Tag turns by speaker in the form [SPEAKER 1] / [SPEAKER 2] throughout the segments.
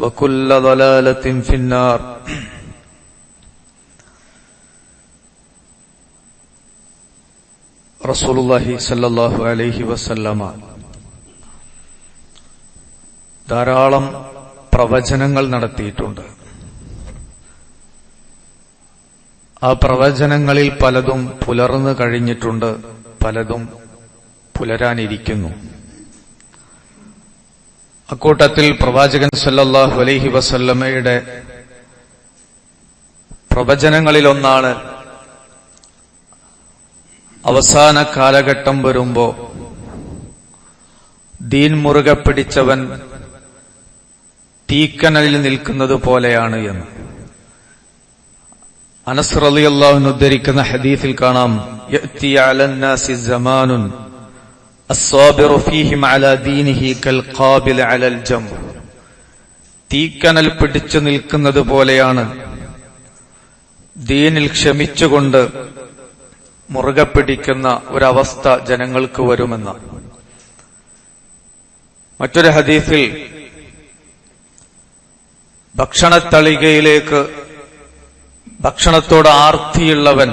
[SPEAKER 1] وكل ضلالة في النار റസൂലുള്ളാഹി സല്ലല്ലാഹു അലൈഹി വസല്ലമ ധാരാളം പ്രവചനങ്ങൾ നടത്തിയിട്ടുണ്ട് ആ പ്രവചനങ്ങളിൽ പലതും പുലർന്നു കഴിഞ്ഞിട്ടുണ്ട് പലതും പുലരാനിരിക്കുന്നു അക്കൂട്ടത്തിൽ പ്രവാചകൻ സല്ലല്ലാഹു അലൈഹി വസല്ലമയുടെ പ്രവചനങ്ങളിലൊന്നാണ് അവസാന കാലഘട്ടം വരുമ്പോ ദീൻ മുറുകെ പിടിച്ചവൻ തീക്കനലിൽ നിൽക്കുന്നത് പോലെയാണ് എന്ന്. അനസ് റളിയല്ലാഹു ഉദ്ധരിക്കുന്ന ഹദീസിൽ കാണാം അലന്നാസി സമാനുൻ الصابر فيهم على دينه كالقابل على الجمر തീക്കനൽ പിടിച്ചു നിൽക്കുന്നത് പോലെയാണ് ദീനിൽ ക്ഷമിച്ചുകൊണ്ട് മുറുകെ പിടിക്കുന്ന ഒരവസ്ഥ ജനങ്ങൾക്ക് വരുമെന്ന് മറ്റൊരു ഹദീസിൽ ഭക്ഷണത്തളികയിലേക്ക് ഭക്ഷണത്തോട് ആർത്തിയുള്ളവൻ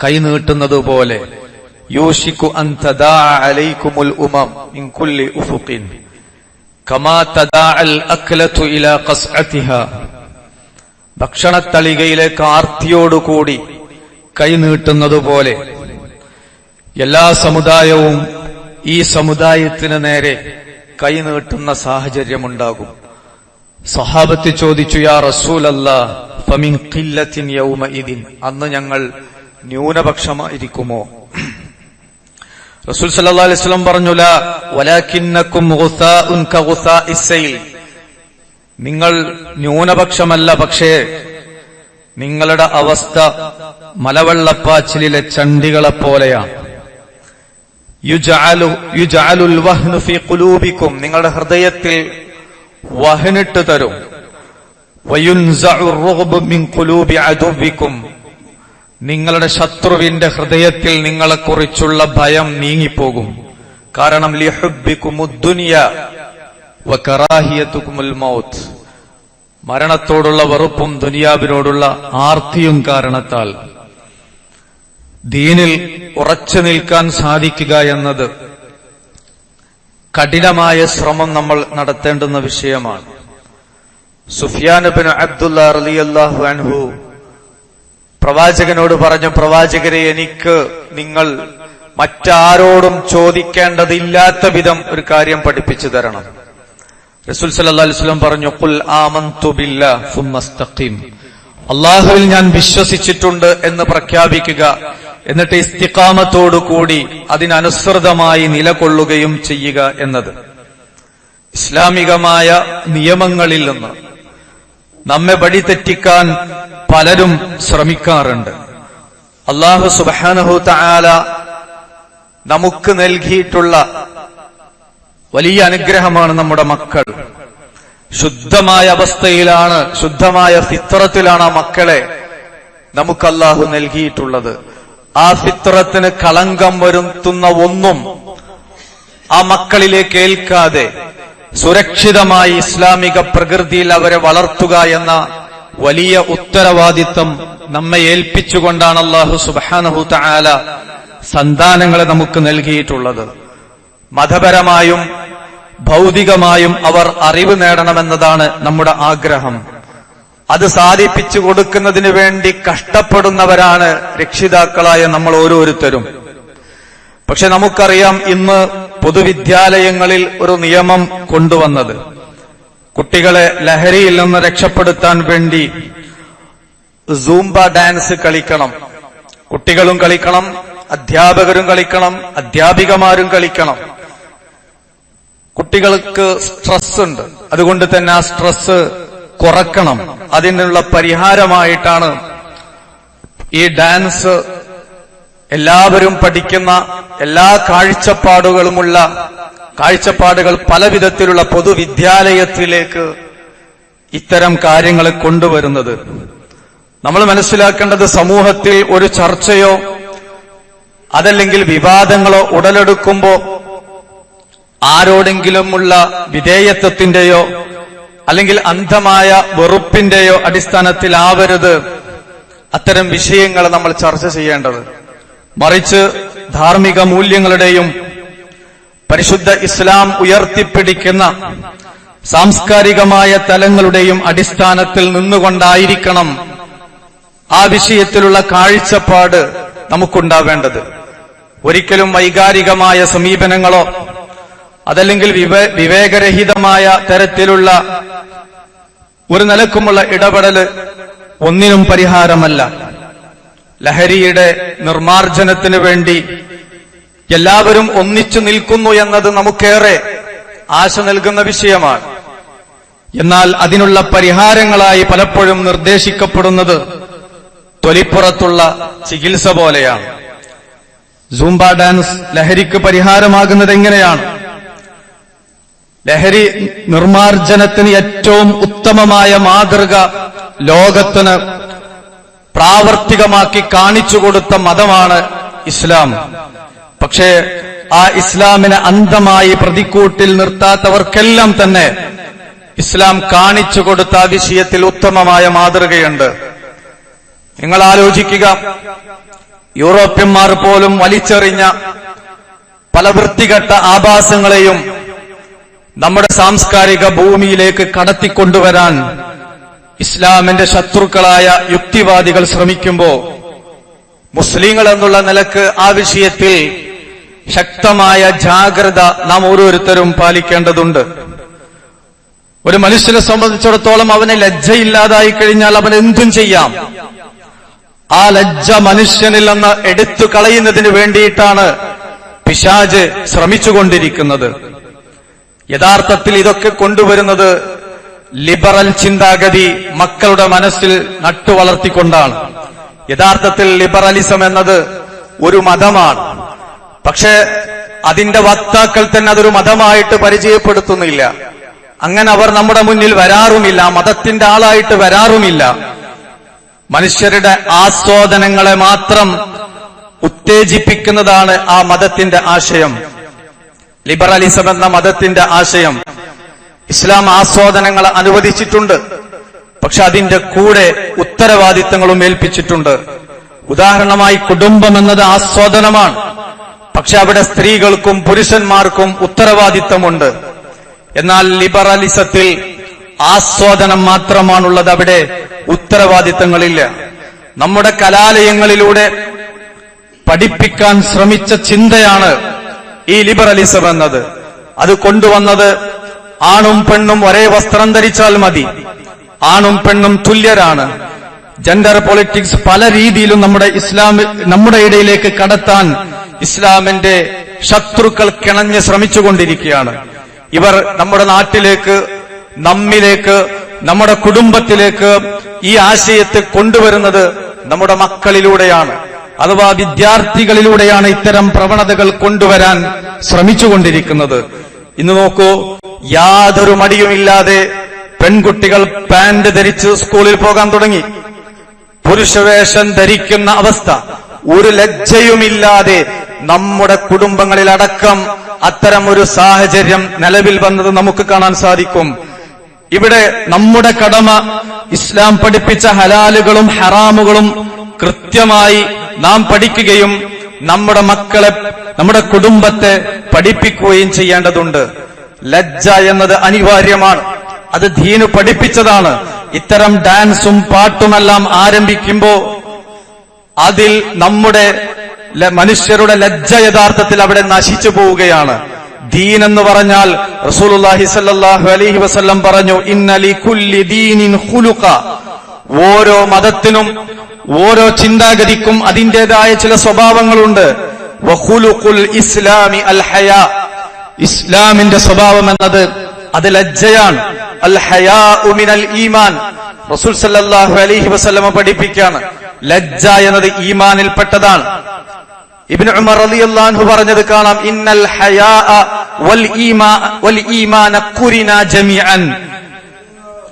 [SPEAKER 1] കൈനീട്ടുന്നത് പോലെ യൂഷിക്കു അലൈക്കുമുൽ ഉമം മിൻ കുല്ലി ഉഫുഖിൻ. കമാ തദാ അൽ അക്ലതു ഇലാ ഖസ്അതിഹ ഭക്ഷണത്തളികയിലേക്ക് ആർത്തിയോടുകൂടി കൈനീട്ടുന്നതുപോലെ എല്ലാ സമുദായവും ഈ സമുദായത്തിന് നേരെ കൈനീട്ടുന്ന സാഹചര്യമുണ്ടാകും. സഹാബത്ത് ചോദിച്ചു യാ റസൂലല്ല ഫമിൻ ഖില്ലത്തിൻ യൗമ അന്ന് ഞങ്ങൾ ന്യൂനപക്ഷമായിരിക്കുമോ? റസൂൽ സല്ലല്ലാഹു അലൈഹി വസല്ലം പറഞ്ഞുല കഗുസാഇസ്സൈൽ നിങ്ങൾ ന്യൂനപക്ഷമല്ല പക്ഷേ നിങ്ങളുടെ അവസ്ഥ മലവെള്ളപ്പാച്ചിലെ ചണ്ടികളെ പോലെയാണ് നിങ്ങളുടെ ഹൃദയത്തിൽ വഹനിട്ട് തരും. നിങ്ങളുടെ ശത്രുവിന്റെ ഹൃദയത്തിൽ നിങ്ങളെക്കുറിച്ചുള്ള ഭയം നീങ്ങിപ്പോകും. കാരണം ലിഹുബിക്കുമുദ്ദുനിയ വകറാഹിയത്തുക്കുമുൽ മൗത്ത്. മരണത്തോടുള്ള വെറുപ്പും ദുനിയാവിനോടുള്ള ആർത്തിയും കാരണത്താൽ ദീനിൽ ഉറച്ചു നിൽക്കാൻ സാധിക്കുക എന്നത് കഠിനമായ ശ്രമം നമ്മൾ നടത്തേണ്ടുന്ന വിഷയമാണ്. സുഫിയാൻ ബിൻ അബ്ദുല്ല റലിയല്ലാഹു അൻഹു പ്രവാചകനോട് പറഞ്ഞു പ്രവാചകരെ എനിക്ക് നിങ്ങൾ മറ്റാരോടും ചോദിക്കേണ്ടതില്ലാത്ത വിധം ഒരു കാര്യം പഠിപ്പിച്ചു തരണം. റസൂൽ സല്ലല്ലാഹു അലൈഹി വസല്ലം പറഞ്ഞു ഖുൽ ആമന്തു അള്ളാഹുവിൽ ഞാൻ വിശ്വസിച്ചിട്ടുണ്ട് എന്ന് പ്രഖ്യാപിക്കുക എന്നിട്ട് ഇസ്തിക്കാമത്തോടു കൂടി അതിനനുസൃതമായി നിലകൊള്ളുകയും ചെയ്യുക എന്നത് ഇസ്ലാമികമായ നിയമങ്ങളിൽ നിന്ന് നമ്മെ വഴി തെറ്റിക്കാൻ പലരും ശ്രമിക്കാറുണ്ട്. അള്ളാഹു സുബാനഹു താല നമുക്ക് നൽകിയിട്ടുള്ള വലിയ അനുഗ്രഹമാണ് നമ്മുടെ മക്കൾ. ശുദ്ധമായ അവസ്ഥയിലാണ് ശുദ്ധമായ ഫിത്രത്തിലാണ് ആ മക്കളെ നമുക്ക് അല്ലാഹു നൽകിയിട്ടുള്ളത്. ആ ഫിത്രത്തിന് കളങ്കം വരുത്തുന്ന ഒന്നും ആ മക്കളിലേക്ക് ഏൽക്കാതെ സുരക്ഷിതമായി ഇസ്ലാമിക പ്രകൃതിയിൽ അവരെ വളർത്തുക എന്ന വലിയ ഉത്തരവാദിത്തം നമ്മെ ഏൽപ്പിച്ചുകൊണ്ടാണ് അള്ളാഹു സുബാനഹു താല സന്താനങ്ങളെ നമുക്ക് നൽകിയിട്ടുള്ളത്. മതപരമായും ഭൗതികമായും അവർ അറിവ് നേടണമെന്നതാണ് നമ്മുടെ ആഗ്രഹം. അത് സാധിപ്പിച്ചു കൊടുക്കുന്നതിന് വേണ്ടി കഷ്ടപ്പെടുന്നവരാണ് രക്ഷിതാക്കളായ നമ്മൾ ഓരോരുത്തരും. പക്ഷെ നമുക്കറിയാം ഇന്ന് പൊതുവിദ്യാലയങ്ങളിൽ ഒരു നിയമം കൊണ്ടുവന്നത്. കുട്ടികളെ ലഹരിയിൽ നിന്ന് രക്ഷപ്പെടുത്താൻ വേണ്ടി സൂംബ ഡാൻസ് കളിക്കണം. കുട്ടികളും കളിക്കണം അധ്യാപകരും കളിക്കണം അധ്യാപികമാരും കളിക്കണം. കുട്ടികൾക്ക് സ്ട്രെസ് ഉണ്ട്. അതുകൊണ്ട് തന്നെ ആ സ്ട്രെസ് കുറക്കണം. അതിനുള്ള പരിഹാരമായിട്ടാണ് ഈ ഡാൻസ് എല്ലാവരും പഠിക്കുന്ന എല്ലാ കാഴ്ചപ്പാടുകളുമുള്ള കാഴ്ചപ്പാടുകൾ പല വിധത്തിലുള്ള പൊതുവിദ്യാലയത്തിലേക്ക് ഇത്തരം കാര്യങ്ങളെ കൊണ്ടുവരുന്നത്. നമ്മൾ മനസ്സിലാക്കേണ്ടത് സമൂഹത്തിൽ ഒരു ചർച്ചയോ അതല്ലെങ്കിൽ വിവാദങ്ങളോ ഉടലെടുക്കുമ്പോ ആരോടെങ്കിലുമുള്ള വിധേയത്വത്തിന്റെയോ അല്ലെങ്കിൽ അന്ധമായ വെറുപ്പിന്റെയോ അടിസ്ഥാനത്തിലാവരുത്. അത്തരം വിഷയങ്ങൾ നമ്മൾ ചർച്ച ചെയ്യേണ്ടത്. മറിച്ച് ധാർമ്മിക മൂല്യങ്ങളുടെയും പരിശുദ്ധ ഇസ്ലാം ഉയർത്തിപ്പിടിക്കുന്ന സാംസ്കാരികമായ തലങ്ങളുടെയും അടിസ്ഥാനത്തിൽ നിന്നുകൊണ്ടായിരിക്കണം ആ വിഷയത്തിലുള്ള കാഴ്ചപ്പാട് നമുക്കുണ്ടാവേണ്ടത്. ഒരിക്കലും വൈകാരികമായ സമീപനങ്ങളോ അതല്ലെങ്കിൽ വിവേ- വിവേകരഹിതമായ തരത്തിലുള്ള ഒരു നിലക്കുമുള്ള ഇടപെടൽ ഒന്നിനും പരിഹാരമല്ല. ലഹരിയുടെ നിർമാർജനത്തിന് വേണ്ടി എല്ലാവരും ഒന്നിച്ചു നിൽക്കുന്നു എന്നത് നമുക്കേറെ ആശ നൽകുന്ന വിഷയമാണ്. എന്നാൽ അതിനുള്ള പരിഹാരങ്ങളായി പലപ്പോഴും നിർദ്ദേശിക്കപ്പെടുന്നത് തൊലിപ്പുറത്തുള്ള ചികിത്സ പോലെയാണ്. സൂംബ ഡാൻസ് ലഹരിക്ക് പരിഹാരമാകുന്നത് എങ്ങനെയാണ്? ലഹരി നിർമാർജനത്തിന് ഏറ്റവും ഉത്തമമായ മാതൃക ലോകത്തിന് പ്രാവർത്തികമാക്കി കാണിച്ചു കൊടുത്ത മതമാണ് ഇസ്ലാം. പക്ഷേ ആ ഇസ്ലാമിനെ അന്ധമായി പ്രതിക്കൂട്ടിൽ നിർത്താത്തവർക്കെല്ലാം തന്നെ ഇസ്ലാം കാണിച്ചു കൊടുത്ത ആ വിഷയത്തിൽ ഉത്തമമായ മാതൃകയുണ്ട്. നിങ്ങൾ ആലോചിക്കുക യൂറോപ്യന്മാർ പോലും വലിച്ചെറിഞ്ഞ പല വൃത്തികെട്ട ആഭാസങ്ങളെയും നമ്മുടെ സാംസ്കാരിക ഭൂമിയിലേക്ക് കടത്തിക്കൊണ്ടുവരാൻ ഇസ്ലാമിന്റെ ശത്രുക്കളായ യുക്തിവാദികൾ ശ്രമിക്കുമ്പോൾ മുസ്ലിങ്ങൾ എന്നുള്ള നിലയ്ക്ക് ആ വിഷയത്തിൽ ശക്തമായ ജാഗ്രത നാം ഓരോരുത്തരും പാലിക്കേണ്ടതുണ്ട്. ഒരു മനുഷ്യനെ സംബന്ധിച്ചിടത്തോളം അവന് ലജ്ജയില്ലാതായി കഴിഞ്ഞാൽ അവൻ എന്തും ചെയ്യാം. ആ ലജ്ജ മനുഷ്യനിൽ നിന്ന് എടുത്തു കളയുന്നതിന് വേണ്ടിയിട്ടാണ് പിശാജ് ശ്രമിച്ചുകൊണ്ടിരിക്കുന്നത്. യഥാർത്ഥത്തിൽ ഇതൊക്കെ കൊണ്ടുവരുന്നത് ലിബറൽ ചിന്താഗതി മക്കളുടെ മനസ്സിൽ നട്ടുവളർത്തിക്കൊണ്ടാണ്. യഥാർത്ഥത്തിൽ ലിബറലിസം എന്നത് ഒരു മതമാണ്. പക്ഷേ അതിന്റെ വക്താക്കൾ തന്നെ അതൊരു മതമായിട്ട് പരിചയപ്പെടുത്തുന്നില്ല. അങ്ങനെ അവർ നമ്മുടെ മുന്നിൽ വരാറുമില്ല മതത്തിന്റെ ആളായിട്ട് വരാറുമില്ല. മനുഷ്യരുടെ ആസ്വാദനങ്ങളെ മാത്രം ഉത്തേജിപ്പിക്കുന്നതാണ് ആ മതത്തിന്റെ ആശയം. ലിബറലിസം എന്ന മതത്തിന്റെ ആശയം. ഇസ്ലാം ആസ്വാദനങ്ങൾ അനുവദിച്ചിട്ടുണ്ട്. പക്ഷെ അതിന്റെ കൂടെ ഉത്തരവാദിത്തങ്ങളും ഏൽപ്പിച്ചിട്ടുണ്ട്. ഉദാഹരണമായി കുടുംബം എന്നത് ആസ്വാദനമാണ്. പക്ഷെ അവിടെ സ്ത്രീകൾക്കും പുരുഷന്മാർക്കും ഉത്തരവാദിത്തമുണ്ട്. എന്നാൽ ലിബറലിസത്തിൽ ആസ്വാദനം മാത്രമാണുള്ളത്. അവിടെ ഉത്തരവാദിത്തങ്ങളില്ല. നമ്മുടെ കലാലയങ്ങളിലൂടെ പഠിപ്പിക്കാൻ ശ്രമിച്ച ചിന്തയാണ് ഈ ലിബറലിസം എന്നത്. അത് കൊണ്ടുവന്നത് ആണും പെണ്ണും ഒരേ വസ്ത്രം ധരിച്ചാൽ മതി. ആണും പെണ്ണും തുല്യരാണ്. ജെൻഡർ പൊളിറ്റിക്സ് പല രീതിയിലും നമ്മുടെ ഇസ്ലാമിൽ നമ്മുടെ ഇടയിലേക്ക് കടത്താൻ ഇസ്ലാമിന്റെ ശത്രുക്കൾ കിണഞ്ഞ് ശ്രമിച്ചുകൊണ്ടിരിക്കുകയാണ്. ഇവർ നമ്മുടെ നാട്ടിലേക്ക് നമ്മിലേക്ക് നമ്മുടെ കുടുംബത്തിലേക്ക് ഈ ആശയത്തെ കൊണ്ടുവരുന്നത് നമ്മുടെ മക്കളിലൂടെയാണ്. അഥവാ വിദ്യാർത്ഥികളിലൂടെയാണ് ഇത്തരം പ്രവണതകൾ കൊണ്ടുവരാൻ ശ്രമിച്ചുകൊണ്ടിരിക്കുന്നത്. ഇന്ന് നോക്കൂ യാതൊരു മടിയുമില്ലാതെ പെൺകുട്ടികൾ പാന്റ് ധരിച്ച് സ്കൂളിൽ പോകാൻ തുടങ്ങി. പുരുഷവേഷം ധരിക്കുന്ന അവസ്ഥ. ഒരു ലജ്ജയുമില്ലാതെ നമ്മുടെ കുടുംബങ്ങളിലടക്കം അത്തരം ഒരു സാഹചര്യം നിലവിൽ വന്നത് നമുക്ക് കാണാൻ സാധിക്കും. ഇവിടെ നമ്മുടെ കടമ ഇസ്ലാം പഠിപ്പിച്ച ഹലാലുകളും ഹറാമുകളും കൃത്യമായി നാം പഠിക്കുകയും നമ്മുടെ മക്കളെ നമ്മുടെ കുടുംബത്തെ പഠിപ്പിക്കുകയും ചെയ്യേണ്ടതുണ്ട്. ലജ്ജ എന്നത് അനിവാര്യമാണ്. അത് ധീനു പഠിപ്പിച്ചതാണ്. ഇത്തരം ഡാൻസും പാട്ടുമെല്ലാം ആരംഭിക്കുമ്പോ അതിൽ നമ്മുടെ മനുഷ്യരുടെ ലജ്ജ യഥാർത്ഥത്തിൽ അവിടെ നശിച്ചു പോവുകയാണ്. ദീൻ എന്ന് പറഞ്ഞാൽ റസൂലുള്ളാഹി സല്ലല്ലാഹു അലൈഹി വസല്ലം പറഞ്ഞു ഇന്നലി കുല്ലി ദീനിൻ ഖുലുഖ. ഓരോ മതത്തിനും ഓരോ ചിന്താഗതിക്കും അതിന്റെതായ ചില സ്വഭാവങ്ങളുണ്ട്. ഇസ്ലാമി അൽ ഹയാ. ഇസ്ലാമിന്റെ സ്വഭാവം എന്നത് അത് ലജ്ജയാണ്. അൽ ഹയാ മിനൽ ഈമാൻ. റസൂൽ സല്ലല്ലാഹു അലൈഹി വസല്ലമ പഠിപ്പിക്കുകയാണ് ലജ്ജ എന്നത് ഈമാനിൽപ്പെട്ടതാണ്. ഇബ്നു ഉമർ റളിയല്ലാഹു പറഞ്ഞത് കാണാം. ഇന്നൽ ഹയാ വൽ ഈമാ വൽ ഈമാന കുരിന ജമീഅൻ.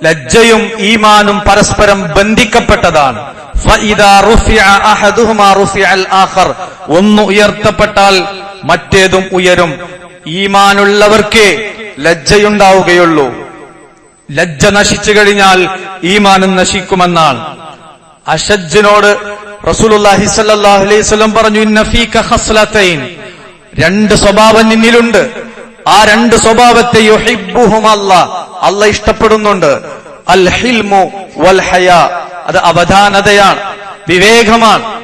[SPEAKER 1] ലജ്ജയും ഈമാനും പരസ്പരം ബന്ധിക്കപ്പെട്ടതാണ്. ഒന്ന് ഉയർത്തപ്പെട്ടാൽ മറ്റേതും ഉയരും. ഈമാനുള്ളവർക്ക് ലജ്ജയുണ്ടാവുകയുള്ളൂ. ലജ്ജ നശിച്ചു കഴിഞ്ഞാൽ ഈമാനും നശിക്കുമെന്നാണ്. അഷജ്ജിനോട് റസൂലുള്ളാഹി സ്വല്ലല്ലാഹു അലൈഹി പറഞ്ഞു രണ്ട് സ്വഭാവം നിന്നിലുണ്ട്. ആ രണ്ട് സ്വഭാവത്തെ അല്ല. ഇഷ്ടപ്പെടുന്നുണ്ട്. അൽ ഹിൽമു വൽ അത് അവധാനതയാണ്. വിവേകമാണ്.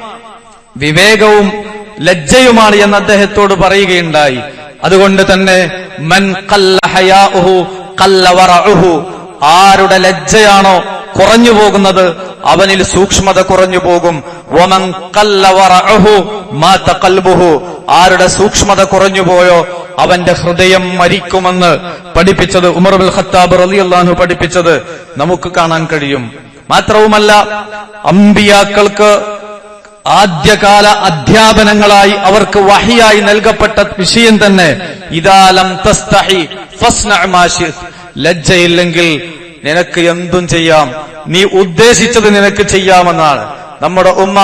[SPEAKER 1] വിവേകവും ലജ്ജയുമാണ് എന്ന് അദ്ദേഹത്തോട് പറയുകയുണ്ടായി. അതുകൊണ്ട് തന്നെ മൻ കല്ല ഹയാഉഹു കല്ല വറഉഹു. ആരുടെ ലജ്ജയാണോ കുറഞ്ഞു പോകുന്നത് അവനിൽ സൂക്ഷ്മത കുറഞ്ഞു പോകും. വമൻ ആരുടെ സൂക്ഷ്മത കുറഞ്ഞു പോയോ അവന്റെ ഹൃദയം മരിക്കുമെന്ന് പഠിപ്പിച്ചത് ഉമർ ബിൽ ഖത്താബ് റളിയല്ലാഹു പഠിപ്പിച്ചത് നമുക്ക് കാണാൻ കഴിയും. മാത്രവുമല്ല അമ്പിയാക്കൾക്ക് ആദ്യകാല അധ്യാപനങ്ങളായി അവർക്ക് വഹിയായി നൽകപ്പെട്ട വിഷയം തന്നെ ഇതാലം. ലജ്ജയില്ലെങ്കിൽ നിനക്ക് എന്തും ചെയ്യാം. നീ ഉദ്ദേശിച്ചത് നിനക്ക് ചെയ്യാമെന്നാണ്. നമ്മുടെ ഉമ്മ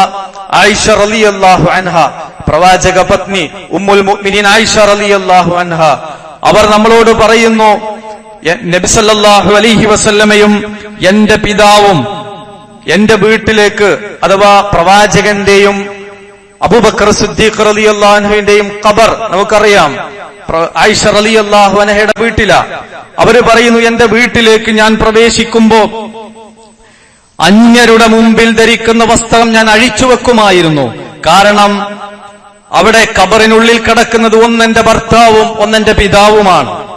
[SPEAKER 1] ആയിഷ റളിയല്ലാഹു അൻഹ പ്രവാചക പത്നി ഉമ്മുൽ മുഅ്മിനീൻ ആയിഷ റളിയല്ലാഹു അൻഹ. അവർ നമ്മളോട് പറയുന്നു എ- നബി സല്ലല്ലാഹു അലൈഹി വസല്ലമയും എന്റെ പിതാവും എന്റെ വീട്ടിലേക്ക് അഥവാ പ്രവാചകന്റെയും അബൂബക്കർ സിദ്ദീഖ് റലി അള്ളാഹുവിന്റെയും ഖബർ. നമുക്കറിയാം ആയിഷ അലി അള്ളാഹുനഹയുടെ വീട്ടിലാ. അവർ പറയുന്നു എന്റെ വീട്ടിലേക്ക് ഞാൻ പ്രവേശിക്കുമ്പോ അന്യരുടെ മുമ്പിൽ ധരിക്കുന്ന വസ്ത്രം ഞാൻ അഴിച്ചു വെക്കുമായിരുന്നു. കാരണം അവിടെ കബറിനുള്ളിൽ കിടക്കുന്നത് ഒന്നെന്റെ ഭർത്താവും ഒന്നെന്റെ പിതാവുമാണ്.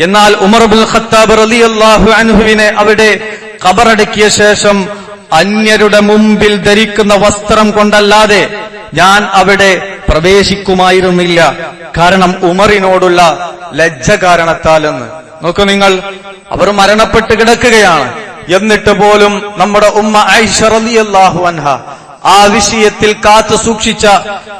[SPEAKER 1] എന്നാൽ ഉമർ ബിൻ ഖത്താബ് അള്ളാഹു അനുഹുവിനെ അവിടെ കബറടക്കിയ ശേഷം അന്യരുടെ മുമ്പിൽ ധരിക്കുന്ന വസ്ത്രം കൊണ്ടല്ലാതെ ഞാൻ അവിടെ പ്രവേശിക്കുമായിരുന്നില്ല. കാരണം ഉമറിനോടുള്ള ലജ്ജ കാരണത്താലെന്ന്. നോക്കൂ നിങ്ങൾ അവർ മരണപ്പെട്ട് കിടക്കുകയാണ്. എന്നിട്ട് പോലും നമ്മുടെ ഉമ്മ ഐഷറിയാഹു അൻഹ ആ വിഷയത്തിൽ കാത്തു സൂക്ഷിച്ച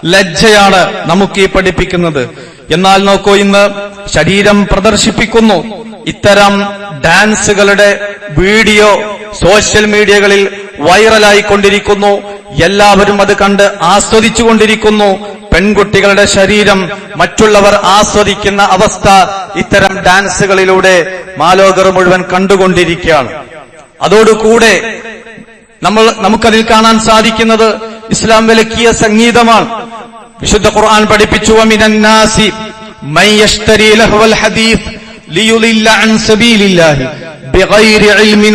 [SPEAKER 1] ലജ്ജയാണ് നമുക്ക് ഈ പഠിപ്പിക്കുന്നത്. എന്നാൽ നോക്കൂ ഇന്ന് ശരീരം പ്രദർശിപ്പിക്കുന്നു. ഇത്തരം ഡാൻസുകളുടെ വീഡിയോ സോഷ്യൽ മീഡിയകളിൽ വൈറലായിക്കൊണ്ടിരിക്കുന്നു. എല്ലാവരും അത് കണ്ട് ആസ്വദിച്ചുകൊണ്ടിരിക്കുന്നു. പെൺകുട്ടികളുടെ ശരീരം മറ്റുള്ളവർ ആസ്വദിക്കുന്ന അവസ്ഥ ഇത്തരം ഡാൻസുകളിലൂടെ മാലോകർ മുഴുവൻ കണ്ടുകൊണ്ടിരിക്കുകയാണ്. അതോടുകൂടെ നമ്മൾ നമുക്കതിൽ കാണാൻ സാധിക്കുന്നത് ഇസ്ലാം വിലക്കിയ സംഗീതമാണ്. വിശുദ്ധ ഖുർആൻ പഠിപ്പിച്ചു മിനന്നാസി മൻ യഷ്തരി അൻ ബിഗൈരി ഇൽമിൻ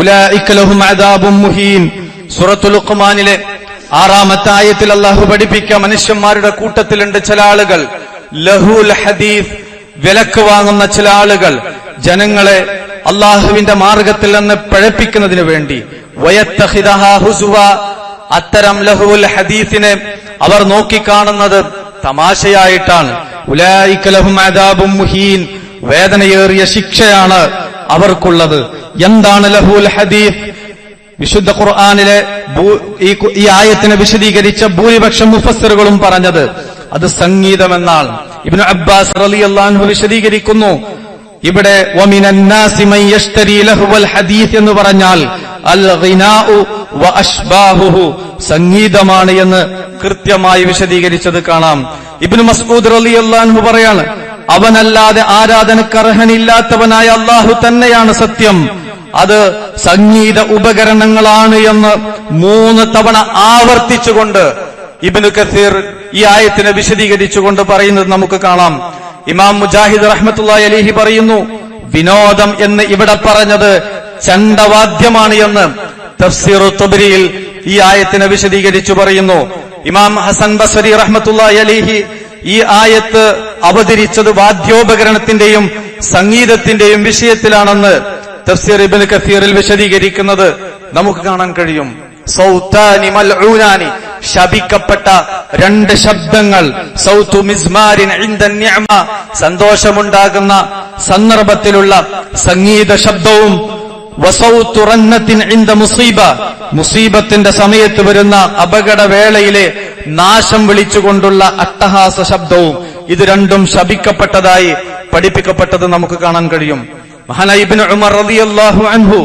[SPEAKER 1] ഉലൈക ലഹും അദാബും മുഹീൻ. സൂറത്തുൽ ആറാമത്തെ ആയത്തിൽ അള്ളാഹു പഠിപ്പിക്ക മനുഷ്യന്മാരുടെ കൂട്ടത്തിലുണ്ട് ചില ആളുകൾ. ലഹുൽ ഹദീഫ് വിലക്ക് വാങ്ങുന്ന ചില ആളുകൾ. ജനങ്ങളെ അള്ളാഹുവിന്റെ മാർഗത്തിൽ നിന്ന് പഴപ്പിക്കുന്നതിന് വേണ്ടി. അത്തരം ലഹുൽ ഹദീഫിനെ അവർ നോക്കിക്കാണുന്നത് തമാശയായിട്ടാണ്. വേദനയേറിയ ശിക്ഷയാണ് അവർക്കുള്ളത്. എന്താണ് ലഹുൽ ഹദീസ് വിശുദ്ധ ഖുർആാനിലെ ഈ ആയത്തിനെ വിശദീകരിച്ച ഭൂരിപക്ഷം മുഫസ്സറുകളും പറഞ്ഞത് അത് സംഗീതമെന്നാണ് ഇബ്നു അബ്ബാസ് റലി അള്ളാഹു വിശദീകരിക്കുന്നു ഇവിടെ ഹദീസ് എന്ന് പറഞ്ഞാൽ അൽ സംഗീതമാണ് എന്ന് കൃത്യമായി വിശദീകരിച്ചത് കാണാം. ഇബ്നു മസ്ഊദ് റളിയല്ലാഹു പറയാണ് അവനല്ലാതെ ആരാധനക്കർഹനില്ലാത്തവനായ അള്ളാഹു തന്നെയാണ് സത്യം. അത് സംഗീത ഉപകരണങ്ങളാണ് എന്ന് മൂന്ന് തവണ ആവർത്തിച്ചുകൊണ്ട് ഇബ്നു കസീർ ഈ ആയത്തിനെ വിശദീകരിച്ചുകൊണ്ട് പറയുന്നത് നമുക്ക് കാണാം. ഇമാം മുജാഹിദ് റഹ്മത്തുള്ളാഹി അലിഹി പറയുന്നു വിനോദം എന്ന് ഇവിടെ പറഞ്ഞത് ചണ്ടവാദ്യമാണ് എന്ന് തഫ്സീർ തുബരിയിൽ ഈ ആയത്തിനെ വിശദീകരിച്ചു പറയുന്നു. ഇമാം ഹസൻ ബസരി റഹ്മത്തുള്ളാഹി അലിഹി ഈ ആയത്ത് അവതരിച്ചത് വാദ്യോപകരണത്തിന്റെയും സംഗീതത്തിന്റെയും വിഷയത്തിലാണെന്ന് തഫ്സീർ ഇബ്നു കസീറിൽ വിശദീകരിക്കുന്നത് നമുക്ക് കാണാൻ കഴിയും. സൗത്താനി മൽഊനാനി ശപിക്കപ്പെട്ട രണ്ട് ശബ്ദങ്ങൾ. സൗത്തു മിസ്മാരിൻ സന്തോഷമുണ്ടാകുന്ന സന്ദർഭത്തിലുള്ള സംഗീത ശബ്ദവും. മുസീബ മുസീബത്തിന്റെ സമയത്ത് വരുന്ന അപകടവേളയിലെ നാശം വിളിച്ചുകൊണ്ടുള്ള അട്ടഹാസ ശബ്ദവും. ഇത് രണ്ടും ശപിക്കപ്പെട്ടതായി പഠിപ്പിക്കപ്പെട്ടത് നമുക്ക് കാണാൻ കഴിയും. ഉമർ റളിയല്ലാഹു അൻഹു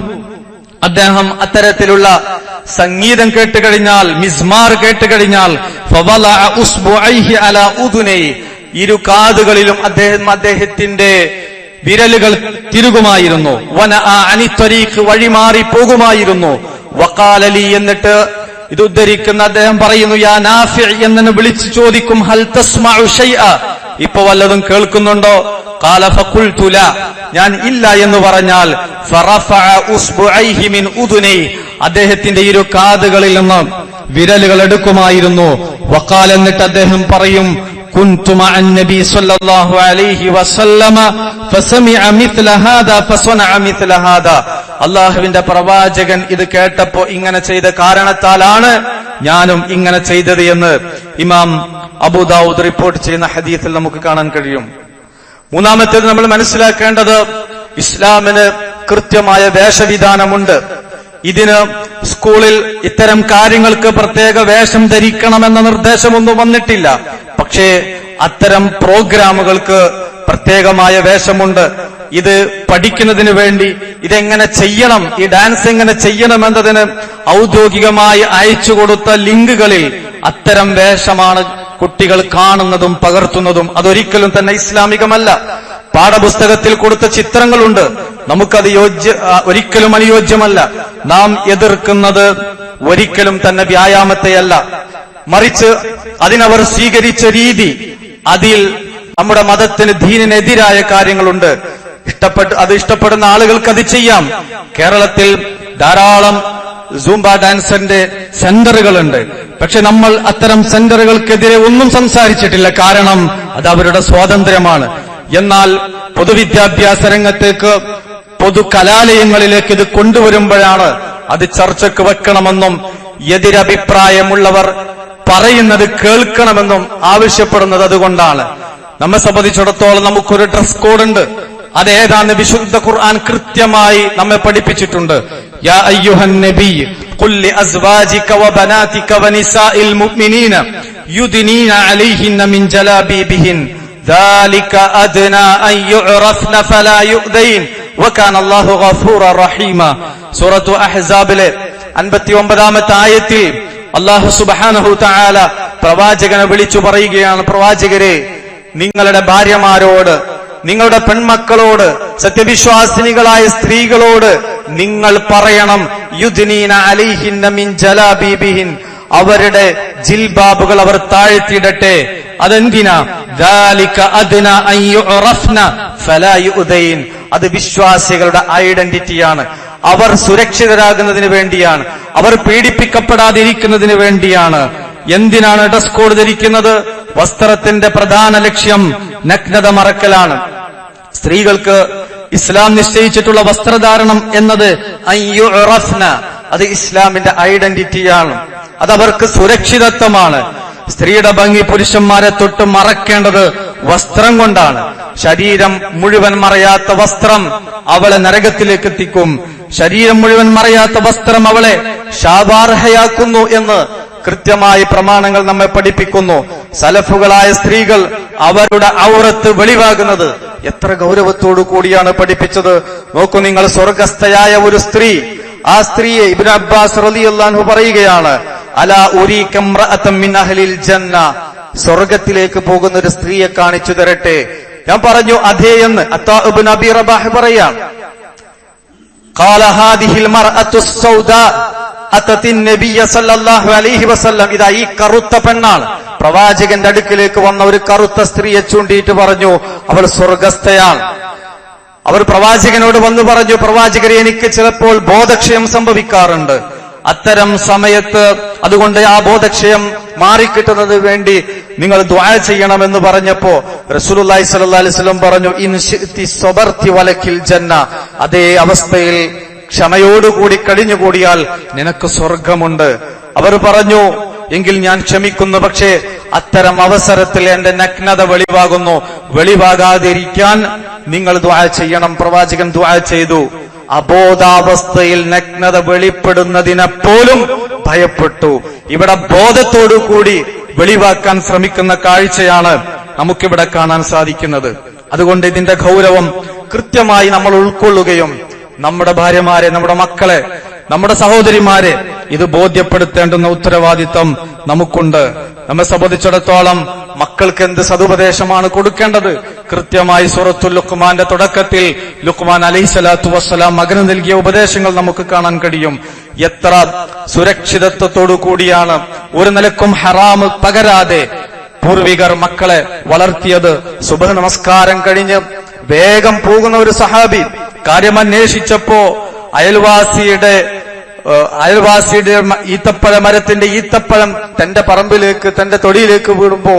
[SPEAKER 1] അദ്ദേഹം അത്തരത്തിലുള്ള സംഗീതം കേട്ട് കഴിഞ്ഞാൽ മിസ്മാർ കേട്ട് കഴിഞ്ഞാൽ ഇരു കാതുകളിലും അദ്ദേഹം അദ്ദേഹത്തിന്റെ വിരലുകൾ തിരുകുമായിരുന്നു. വന അനിത്വരീക്ക് വഴിമാറി പോകുമായിരുന്നു. വക്കാലലി എന്നിട്ട് ഇത് ഉദ്ധരിക്കുന്ന അദ്ദേഹം പറയുന്നു യാ നാഫി എന്നെ വിളിച്ചു ചോദിക്കും ഹൽ തസ്മഉ ഷൈഅ? ഇപ്പൊ വല്ലതും കേൾക്കുന്നുണ്ടോ? കാല തുല ഞാൻ ഇല്ല എന്ന് പറഞ്ഞാൽ അദ്ദേഹത്തിന്റെ ഇരു കാതുകളിൽ നിന്ന് വിരലുകൾ എടുക്കുമായിരുന്നു. വക്കാൽ എന്നിട്ട് അദ്ദേഹം പറയും كنت مع النبي صلى الله عليه وسلم فسمع مثل هذا فصنع مثل هذا അള്ളാഹുവിന്റെ പ്രവാചകൻ ഇത് കേട്ടപ്പോ ഇങ്ങനെ ചെയ്ത കാരണത്താലാണ് ഞാനും ഇങ്ങനെ ചെയ്തത് എന്ന് ഇമാം അബുദാവൂദ് റിപ്പോർട്ട് ചെയ്യുന്ന ഹദീസിൽ നമുക്ക് കാണാൻ കഴിയും മൂന്നാമത്തേത് നമ്മൾ മനസ്സിലാക്കേണ്ടത് ഇസ്ലാമിന് കൃത്യമായ വേഷവിധാനമുണ്ട് ഇതിന് സ്കൂളിൽ ഇത്തരം കാര്യങ്ങൾക്ക് പ്രത്യേക വേഷം ധരിക്കണമെന്ന നിർദ്ദേശമൊന്നും വന്നിട്ടില്ല പക്ഷേ അത്തരം പ്രോഗ്രാമുകൾക്ക് പ്രത്യേകമായ വേഷമുണ്ട്. ഇത് പഠിക്കുന്നതിന് വേണ്ടി ഇതെങ്ങനെ ചെയ്യണം ഈ ഡാൻസ് എങ്ങനെ ചെയ്യണം എന്നതിന് ഔദ്യോഗികമായി അയച്ചു കൊടുത്ത ലിങ്കുകളിൽ അത്തരം വേഷമാണ് കുട്ടികൾ കാണുന്നതും പകർത്തുന്നതും. അതൊരിക്കലും തന്നെ ഇസ്ലാമികമല്ല. പാഠപുസ്തകത്തിൽ കൊടുത്ത ചിത്രങ്ങളുണ്ട്. നമുക്കത് യോജ്യ ഒരിക്കലും അനുയോജ്യമല്ല. നാം എതിർക്കുന്നത് ഒരിക്കലും തന്നെ വ്യായാമത്തെയല്ല. മറിച്ച് അതിനവർ സ്വീകരിച്ച രീതി അതിൽ നമ്മുടെ മതത്തിന് ധീനിനെതിരായ കാര്യങ്ങളുണ്ട്. ഇഷ്ടപ്പെട്ട് അത് ഇഷ്ടപ്പെടുന്ന ആളുകൾക്ക് അത് ചെയ്യാം. കേരളത്തിൽ ധാരാളം സൂംബ ഡാൻസറിന്റെ സെന്ററുകളുണ്ട്. പക്ഷെ നമ്മൾ അത്തരം സെന്ററുകൾക്കെതിരെ ഒന്നും സംസാരിച്ചിട്ടില്ല. കാരണം അത് അവരുടെ സ്വാതന്ത്ര്യമാണ്. എന്നാൽ പൊതുവിദ്യാഭ്യാസ രംഗത്തേക്ക് പൊതു കലാലയങ്ങളിലേക്ക് ഇത് കൊണ്ടുവരുമ്പോഴാണ് അത് ചർച്ചയ്ക്ക് വെക്കണമെന്നും എതിരഭിപ്രായമുള്ളവർ പറയുന്നത് കേൾക്കണമെന്നും ആവശ്യപ്പെടുന്നത് അതുകൊണ്ടാണ് നമ്മെ സംബന്ധിച്ചിടത്തോളം നമുക്കൊരു ഡ്രസ് കോഡ് ഉണ്ട് അതേതാന്ന് വിശുദ്ധ ഖുർആൻ കൃത്യമായി നമ്മെ പഠിപ്പിച്ചിട്ടുണ്ട് യാ അയ്യുഹൻ നബി ഖുൽ ലിഅസ്വാജിക വബനാതിക വനിസാഇൽ മുഅ്മിനീന യുദ്നീന അലൈഹിന്ന മിൻ ജലാബീബിഹിൻ ذلك أدنى أن يعرفن فلا يؤذين وكان الله غفورا رحيما سورة അഹ്സാബിലെ അൻപത്തി ഒമ്പതാമത്തെ ആയത്തിൽ അള്ളാഹു സുബാനഹുത്തായാല പ്രവാചകനെ വിളിച്ചു പറയുകയാണ് പ്രവാചകരെ നിങ്ങളുടെ ഭാര്യമാരോട് നിങ്ങളുടെ പെൺമക്കളോട് സത്യവിശ്വാസിനികളായ സ്ത്രീകളോട് നിങ്ങൾ പറയണം യുദിനീന അലിഹിൻ മിൻ ജലാബീബിഹിൻ അവരുടെ ജിൽബാബുകൾ അവർ താഴ്ത്തിയിടട്ടെ. അതെന്തിനാ? അത് വിശ്വാസികളുടെ ഐഡന്റിറ്റിയാണ്. അവർ സുരക്ഷിതരാകുന്നതിന് വേണ്ടിയാണ്. അവർ പീഡിപ്പിക്കപ്പെടാതിരിക്കുന്നതിന് വേണ്ടിയാണ്. എന്തിനാണ് ഡ്രസ് കോഡ് ധരിക്കുന്നത്? വസ്ത്രത്തിന്റെ പ്രധാന ലക്ഷ്യം നഗ്നത മറക്കലാണ്. സ്ത്രീകൾക്ക് ഇസ്ലാം നിശ്ചയിച്ചിട്ടുള്ള വസ്ത്രധാരണം എന്നത് അത് ഇസ്ലാമിന്റെ ഐഡന്റിറ്റിയാണ്. അത് അവർക്ക് സുരക്ഷിതത്വമാണ്. സ്ത്രീയുടെ ഭംഗി പുരുഷന്മാരെ തൊട്ട് മറക്കേണ്ടത് വസ്ത്രം കൊണ്ടാണ്. ശരീരം മുഴുവൻ മറയാത്ത വസ്ത്രം അവളെ നരകത്തിലേക്ക് എത്തിക്കും. ശരീരം മുഴുവൻ മറയാത്ത വസ്ത്രം അവളെ ശാപാർഹയാക്കുന്നു എന്ന് കൃത്യമായി പ്രമാണങ്ങൾ നമ്മെ പഠിപ്പിക്കുന്നു. സലഫുകളായ സ്ത്രീകൾ
[SPEAKER 2] അവരുടെ ഔറത്ത് വെളിവാകുന്നത് എത്ര ഗൗരവത്തോടു കൂടിയാണ് പഠിപ്പിച്ചത്. നോക്കൂ നിങ്ങൾ സ്വർഗസ്ഥയായ ഒരു സ്ത്രീ ആ സ്ത്രീയെ ഇബിൻ അബ്ബാസ് റളിയല്ലാഹു പറയുകയാണ് അല ഉരീകം റഅതം മിൻ അഹ്ലിൽ ജന്ന സ്വർഗത്തിലേക്ക് പോകുന്ന ഒരു സ്ത്രീയെ കാണിച്ചു തരട്ടെ ഞാൻ പറഞ്ഞു അതേ എന്ന് അത്താ ഇബ്നു അബി റബാഹ് പറയാം قال هذه المرأة السوداء أتت النبي صلى الله عليه وسلم ഇതാ ഈ കറുത്ത പെണ്ണാണ് പ്രവാചകന്റെ അടുക്കിലേക്ക് വന്ന ഒരു കറുത്ത സ്ത്രീയെ ചൂണ്ടിയിട്ട് പറഞ്ഞു അവൾ സ്വർഗസ്ഥയാണ് അവർ പ്രവാചകനോട് വന്നു പറഞ്ഞു പ്രവാചകരെ എനിക്ക് ചിലപ്പോൾ ബോധക്ഷയം സംഭവിക്കാറുണ്ട് അത്തരം സമയത്ത് അതുകൊണ്ട് ആ ബോധക്ഷയം മാറിക്കിട്ടുന്നത് വേണ്ടി നിങ്ങൾ ദ്വാ ചെയ്യണമെന്ന് പറഞ്ഞപ്പോ സ്വല്ലല്ലാഹി അലൈഹി വസല്ലം പറഞ്ഞു ഇൻ ശിഅ്തി സ്വബർതി വലക്കിൽ ജന്ന. അതേ അവസ്ഥയിൽ ക്ഷമയോടുകൂടി കഴിഞ്ഞുകൂടിയാൽ നിനക്ക് സ്വർഗമുണ്ട്. അവർ പറഞ്ഞു എങ്കിൽ ഞാൻ ക്ഷമിക്കുന്നു പക്ഷേ അത്തരം അവസരത്തിൽ എന്റെ നഗ്നത വെളിവാകുന്നു. വെളിവാകാതിരിക്കാൻ നിങ്ങൾ ദ്വാ ചെയ്യണം. പ്രവാചകൻ ദ്വാ ചെയ്തു. അബോധാവസ്ഥയിൽ നഗ്നത വെളിപ്പെടുന്നതിനെ പോലും ഭയപ്പെട്ടു. ഇവിടെ ബോധത്തോടു കൂടി വെളിവാക്കാൻ ശ്രമിക്കുന്ന കാഴ്ചയാണ് നമുക്കിവിടെ കാണാൻ സാധിക്കുന്നത്. അതുകൊണ്ട് ഇതിന്റെ ഗൗരവം കൃത്യമായി നമ്മൾ ഉൾക്കൊള്ളുകയും നമ്മുടെ ഭാര്യമാരെ നമ്മുടെ മക്കളെ നമ്മുടെ സഹോദരിമാരെ ഇത് ബോധ്യപ്പെടുത്തേണ്ടുന്ന ഉത്തരവാദിത്തം നമുക്കുണ്ട്. നമ്മെ സംബന്ധിച്ചിടത്തോളം മക്കൾക്ക് എന്ത് സതുപദേശമാണ് കൊടുക്കേണ്ടത്? കൃത്യമായി സൂറത്തുൽ ലുക്മാന്റെ തുടക്കത്തിൽ ലുക്മാൻ അലൈഹി സ്വലാത്തു വസ്സലാം മകന് നൽകിയ ഉപദേശങ്ങൾ നമുക്ക് കാണാൻ കഴിയും. എത്ര സുരക്ഷിതത്വത്തോടു കൂടിയാണ് ഒരു നിലക്കും ഹറാമ് പകരാതെ പൂർവികർ മക്കളെ വളർത്തിയത്. സുബഹ നമസ്കാരം കഴിഞ്ഞ് വേഗം പോകുന്ന ഒരു സഹാബി കാര്യം കാര്യമന്വേഷിച്ചപ്പോ അയൽവാസിയുടെ അയൽവാസിയുടെ ഈത്തപ്പഴ മരത്തിന്റെ ഈത്തപ്പഴം തന്റെ പറമ്പിലേക്ക് തന്റെ തൊടിയിലേക്ക് വീടുമ്പോ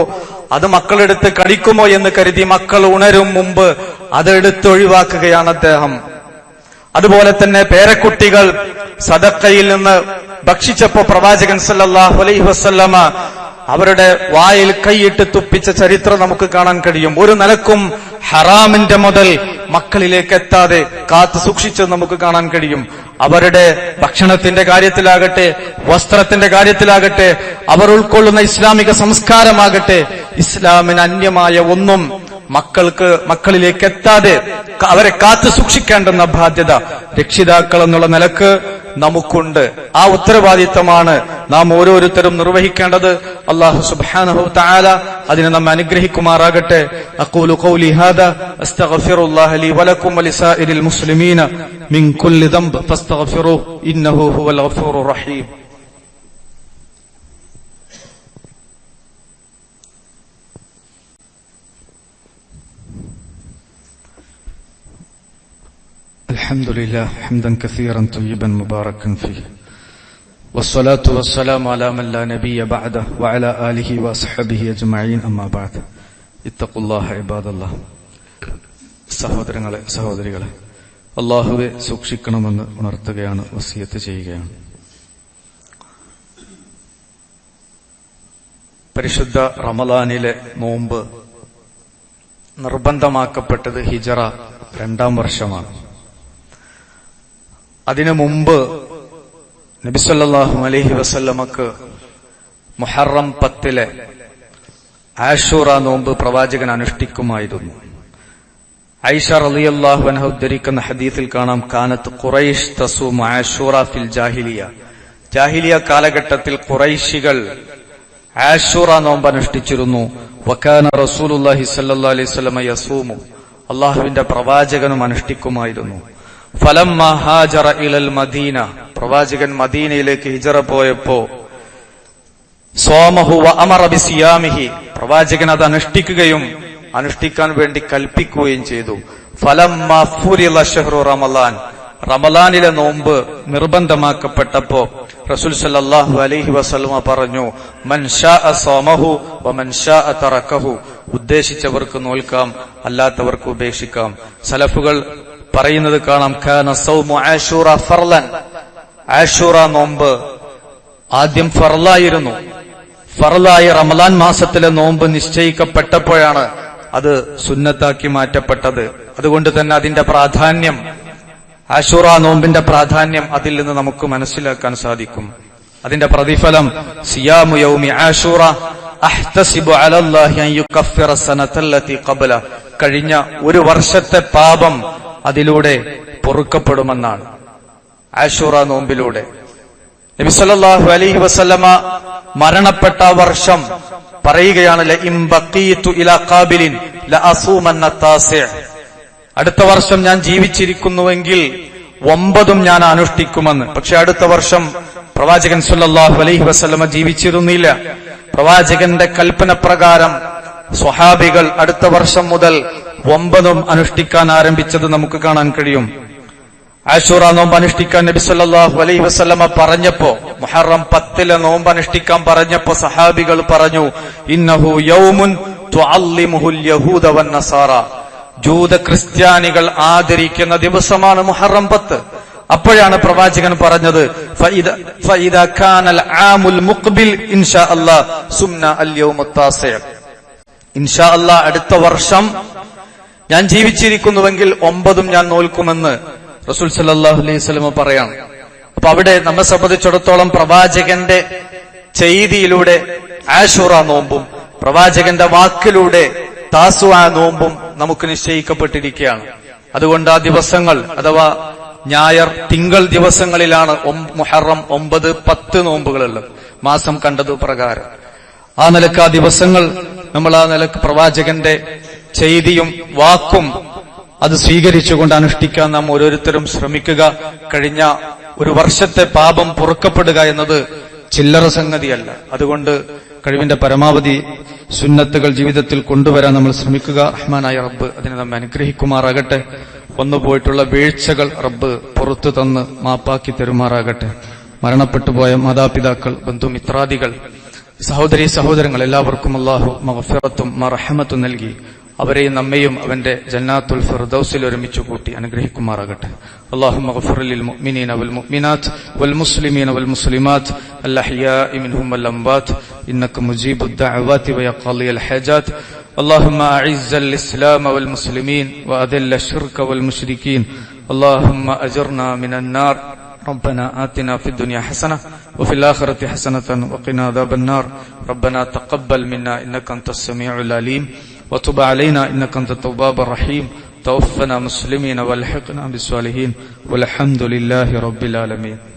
[SPEAKER 2] അത് മക്കളെടുത്ത് കടിക്കുമോ എന്ന് കരുതി മക്കൾ ഉണരും മുമ്പ് അതെടുത്ത് ഒഴിവാക്കുകയാണ് അദ്ദേഹം. അതുപോലെ തന്നെ പേരക്കുട്ടികൾ സദക്കയിൽ നിന്ന് ഭക്ഷിച്ചപ്പോ പ്രവാചകൻ സല്ലല്ലാഹു അലൈഹി വസല്ലമ അവരുടെ വായിൽ കൈയിട്ട് തുപ്പിച്ച ചരിത്രം നമുക്ക് കാണാൻ കഴിയും. ഒരു നിലക്കും ഹറാമിന്റെ മുതൽ മക്കളിലേക്ക് എത്താതെ കാത്തു സൂക്ഷിച്ചത് നമുക്ക് കാണാൻ കഴിയും. അവരുടെ ഭക്ഷണത്തിന്റെ കാര്യത്തിലാകട്ടെ വസ്ത്രത്തിന്റെ കാര്യത്തിലാകട്ടെ അവർ ഉൾക്കൊള്ളുന്ന ഇസ്ലാമിക സംസ്കാരമാകട്ടെ ഇസ്ലാമിന് അന്യമായ ഒന്നും മക്കൾക്ക് മക്കളിലേക്ക് എത്താതെ അവരെ കാത്തു സൂക്ഷിക്കേണ്ടുന്ന ബാധ്യത. രക്ഷിതാക്കൾ എന്നുള്ള നിലയ്ക്ക് നമുക്കുണ്ട്. ആ ഉത്തരവാദിത്തമാണ് നാം ഓരോരുത്തരും നിർവഹിക്കേണ്ടത്. അള്ളാഹു സുബ്ഹാനഹു തആല അതിനെ നമ്മെ അനുഗ്രഹിക്കുമാറാകട്ടെ. അഖൂലു ഖൗലി ഹാദാ അസ്തഗ്ഫിറുല്ലാഹ വലക്കും വലിസാഇരിൽ മുസ്ലിമീന മിൻ കുല്ലി ഇന്നഹു ഹുവൽ റഹീം.
[SPEAKER 1] الحمد لله حمدا كثيرا طيبا مباركا فيه والصلاة والسلام على من لا نبي بعده وعلى آله وصحبه أجمعين أما بعد اتقوا الله عباد الله സഹോദരങ്ങളെ സഹോദരികളെ അള്ളാഹുവെ സൂക്ഷിക്കണമെന്ന് ഉണർത്തുകയാണ് വസിയത്ത് ചെയ്യുകയാണ് പരിശുദ്ധ റമലാനിലെ നോമ്പ് നിർബന്ധമാക്കപ്പെട്ടത് ഹിജറ രണ്ടാം വർഷമാണ് അതിനു മുമ്പ് നബിസല്ലാഹു അലഹി വസല്ലമക്ക് മുഹറം പത്തിലെ ആഷൂറ നോമ്പ് പ്രവാചകൻ അനുഷ്ഠിക്കുമായിരുന്നു. ഐഷ റളിയല്ലാഹു അൻഹ ഉദ്ധരിക്കുന്ന ഹദീത്തിൽ കാണാം കാനത്ത് ഖുറൈഷ് തസൂം ആഷൂറ ഫിൽ ജാഹിലിയ. ജാഹിലിയ കാലഘട്ടത്തിൽ ഖുറൈശികൾ ആഷൂറ നോമ്പ് അനുഷ്ഠിച്ചിരുന്നു. വക്കാന റസൂലുള്ളാഹി സ്വല്ലല്ലാഹു അലൈഹി വസല്ലമ യസൂമു അള്ളാഹുവിന്റെ പ്രവാചകനും അനുഷ്ഠിക്കുമായിരുന്നു. ഹാജറ ഇലൽ മദീന. പ്രവാചകൻ മദീനയിലേക്ക് ഹിജറ പോയപ്പോ സോമഹു അമറബി സിയാമിഹി പ്രവാചകൻ അത് അനുഷ്ഠിക്കുകയും അനുഷ്ഠിക്കാൻ വേണ്ടി കൽപ്പിക്കുകയും ചെയ്തു. ഫലം റമലാൻ. റമലാനിലെ നോമ്പ് നിർബന്ധമാക്കപ്പെട്ടപ്പോ റസൂൽ സല്ലല്ലാഹു അലൈഹി വസ്ലമ പറഞ്ഞു മൻഷാഹു തറക്കഹു. ഉദ്ദേശിച്ചവർക്ക് നോൽക്കാം അല്ലാത്തവർക്ക് ഉപേക്ഷിക്കാം. സലഫുകൾ പറയുന്നത് കാണാം. സൗമു ആഷൂറ ഫർലൻ. ആഷൂറ നോമ്പ്. ആദ്യം ഫർലായിരുന്നു. ഫർലായ റമലാൻ മാസത്തിലെ നോമ്പ് നിശ്ചയിക്കപ്പെട്ടപ്പോഴാണ് അത് സുന്നത്താക്കി മാറ്റപ്പെട്ടത്. അതുകൊണ്ട് തന്നെ അതിന്റെ പ്രാധാന്യം ആഷൂറ നോമ്പിന്റെ പ്രാധാന്യം അതിൽ നിന്ന് നമുക്ക് മനസ്സിലാക്കാൻ സാധിക്കും. അതിന്റെ പ്രതിഫലം സിയാമു യൗമി
[SPEAKER 2] അഹ്തസിബു അലല്ലാഹി അൻ സനതല്ലതി കഴിഞ്ഞ ഒരു വർഷത്തെ പാപം അതിലൂടെ പൊറുക്കപ്പെടുമെന്നാണ്. ആഷൂറ നോമ്പിലൂടെ. നബി സല്ലല്ലാഹു അലൈഹി വസല്ലമ മരണപ്പെട്ട വർഷം പറയുകയാണ് അടുത്ത വർഷം ഞാൻ ജീവിച്ചിരിക്കുന്നുവെങ്കിൽ ഒമ്പതും ഞാൻ അനുഷ്ഠിക്കുമെന്ന്. പക്ഷെ അടുത്ത വർഷം പ്രവാചകൻ സുല്ലാഹു അലൈഹി വസല്ലമ ജീവിച്ചിരുന്നില്ല. പ്രവാചകന്റെ കൽപ്പന പ്രകാരം സ്വഹാബികൾ അടുത്ത വർഷം മുതൽ ഒമ്പതും അനുഷ്ഠിക്കാൻ ആരംഭിച്ചത് നമുക്ക് കാണാൻ കഴിയും. ആശൂറ നോമ്പ് അനുഷ്ഠിക്കാൻ നബി സല്ലല്ലാഹു അലൈഹി വസല്ലമ പറഞ്ഞപ്പോ മുഹറം പത്തിലെ നോമ്പ് അനുഷ്ഠിക്കാൻ പറഞ്ഞപ്പോ സഹാബികൾ പറഞ്ഞു ഇന്നഹു യൗമുൻ ജൂത ക്രിസ്ത്യാനികൾ ആദരിക്കുന്ന ദിവസമാണ് മുഹറം പത്ത്. അപ്പോഴാണ് പ്രവാചകൻ പറഞ്ഞത് ഇൻഷാ അല്ലാഹ് അടുത്ത വർഷം ഞാൻ ജീവിച്ചിരിക്കുന്നുവെങ്കിൽ ഒമ്പതും ഞാൻ നോൽക്കുമെന്ന് റസൂൽ സല്ലാഹു അലൈഹി സ്വലമ പറയാണ് അപ്പൊ അവിടെ നമ്മെ സംബന്ധിച്ചിടത്തോളം പ്രവാചകന്റെ ചെയ്തിയിലൂടെ ആഷുറ നോമ്പും പ്രവാചകന്റെ വാക്കിലൂടെ താസു ആ നോമ്പും നമുക്ക് നിശ്ചയിക്കപ്പെട്ടിരിക്കുകയാണ്. അതുകൊണ്ട് ആ ദിവസങ്ങൾ അഥവാ ഞായർ തിങ്കൾ ദിവസങ്ങളിലാണ് മുഹറം ഒമ്പത് പത്ത് നോമ്പുകളുള്ളത്. മാസം കണ്ടത് പ്രകാരം. ആ നിലയ്ക്ക് ആ ദിവസങ്ങൾ നമ്മൾ ആ നിലയ്ക്ക് പ്രവാചകന്റെ ചെയ്തിയും വാക്കും അത് സ്വീകരിച്ചുകൊണ്ട് അനുഷ്ഠിക്കാൻ നാം ഓരോരുത്തരും ശ്രമിക്കുക. കഴിഞ്ഞ ഒരു വർഷത്തെ പാപം പൊറുക്കപ്പെടുക എന്നത് ചില്ലറ സംഗതിയല്ല. അതുകൊണ്ട് കഴിവിന്റെ പരമാവധി സുന്നത്തുകൾ ജീവിതത്തിൽ കൊണ്ടുവരാൻ നമ്മൾ ശ്രമിക്കുക. റഹ്മാനായ റബ്ബ് അതിനെ നമ്മെ അനുഗ്രഹിക്കുമാറാകട്ടെ. വന്നുപോയിട്ടുള്ള വീഴ്ചകൾ റബ്ബ് പുറത്തു തന്ന് മാപ്പാക്കി തരുമാറാകട്ടെ. മരണപ്പെട്ടുപോയ മാതാപിതാക്കൾ ബന്ധുമിത്രാദികൾ സഹോദരി സഹോദരങ്ങൾ എല്ലാവർക്കും അള്ളാഹു മഹഫിറത്തും മറഹമത്തും നൽകി. അവരെയും നമ്മയും അവന്റെ ജന്നാത്തുൽ ഫിർദൗസിൽ ഒരുമിച്ച് കൂട്ടി അനുഗ്രഹിക്കുമാറാകട്ടെ اللهم اغفر للمؤمنين والمؤمنات والمسلمين والمسلمات الأحياء منهم والأموات إنك مجيب الدعوات ويا قاضي الحاجات اللهم أعز الإسلام والمسلمين وأذل الشرك والمشركين اللهم أجرنا من النار ربنا آتنا في الدنيا حسنة وفي الآخرة حسنة وقنا عذاب النار ربنا تقبل منا إنك أنت السميع العليم وتب علينا إنك أنت التواب الرحيم. توفنا مسلمين والحقنا بالصالحين. والحمد لله رب العالمين.